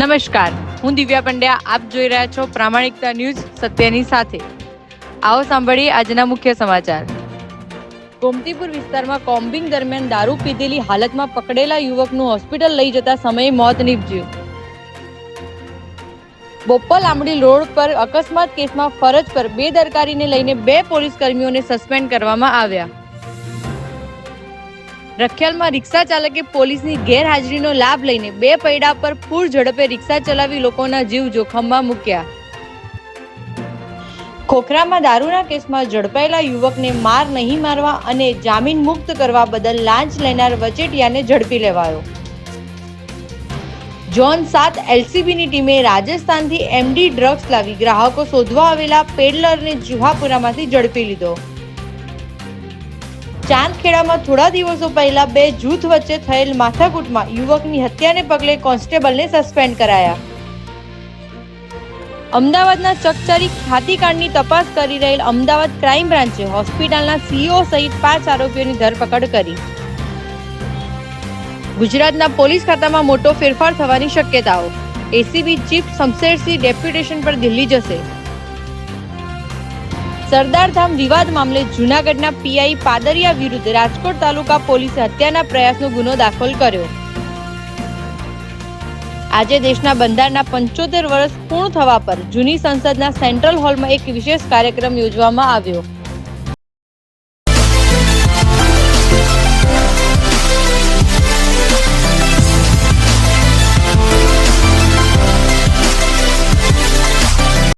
નમસ્કાર, હું દિવ્યા પંડ્યા, આપ જોઈ રહ્યા છો પ્રામાણિકતા ન્યૂઝ સત્યની સાથે. આવો સાંભળીએ આજના મુખ્ય સમાચાર. ગોમતીપુર વિસ્તારમાં કોમ્બિંગ દરમિયાન દારૂ પીધેલી હાલતમાં પકડેલા યુવકનું હોસ્પિટલ લઈ જતા સમયે મોત નીપજ્યું. બોપલ આંબડી રોડ પર અકસ્માત કેસમાં ફરજ પર બેદરકારીને લઈને બે પોલીસ કર્મીઓને સસ્પેન્ડ કરવામાં આવ્યા. રખિયાલમાં રિક્ષા ચાલકે પોલીસની ગેરહાજરીનો લાભ લઈને બે પૈડા પર પૂર ઝડપે રિક્ષા ચલાવી લોકોના જીવ જોખમમાં મૂક્યા. ખોખરામાં દારૂના કેસમાં ઝડપાયેલા યુવકને માર નહીં મારવા અને જામીન મુક્ત કરવા બદલ લાંચ લેનાર વચેટિયાને ઝડપી લેવાયો. જોન સાત એલસીબીની ટીમે રાજસ્થાનથી એમડી ડ્રગ્સ લાવી ગ્રાહકો શોધવા આવેલા પેડલરને જુહાપુરામાંથી ઝડપી લીધો. ચાંદખેડામાં થોડા દિવસો પહેલા બે જૂથ વચ્ચે થયેલ માથાકૂટમાં યુવકની હત્યાને પગલે કોન્સ્ટેબલને સસ્પેન્ડ કરાયા. અમદાવાદના ચકચારી ખાતીકાંડની તપાસ કરી રહેલ અમદાવાદ ક્રાઇમ બ્રાન્ચે હોસ્પિટલના સીઈઓ સહિત પાંચ આરોપીઓની ધરપકડ કરી. ગુજરાતના પોલીસ ખાતામાં મોટો ફેરફાર થવાની શક્યતાઓ. એસીબી ચીફ શમશેરસિંહ ડેપ્યુટેશન પર દિલ્હી જશે. સરદારધામ વિવાદ મામલે જૂનાગઢના પીઆઈ પાદરિયા વિરુદ્ધ રાજકોટ તાલુકા પોલીસે હત્યાના પ્રયાસનો ગુનો દાખલ કર્યો. આજે દેશના બંધારણના પંચોતેર વર્ષ પૂર્ણ થવા પર જૂની સંસદના સેન્ટ્રલ હોલમાં એક વિશેષ કાર્યક્રમ યોજવામાં આવ્યો.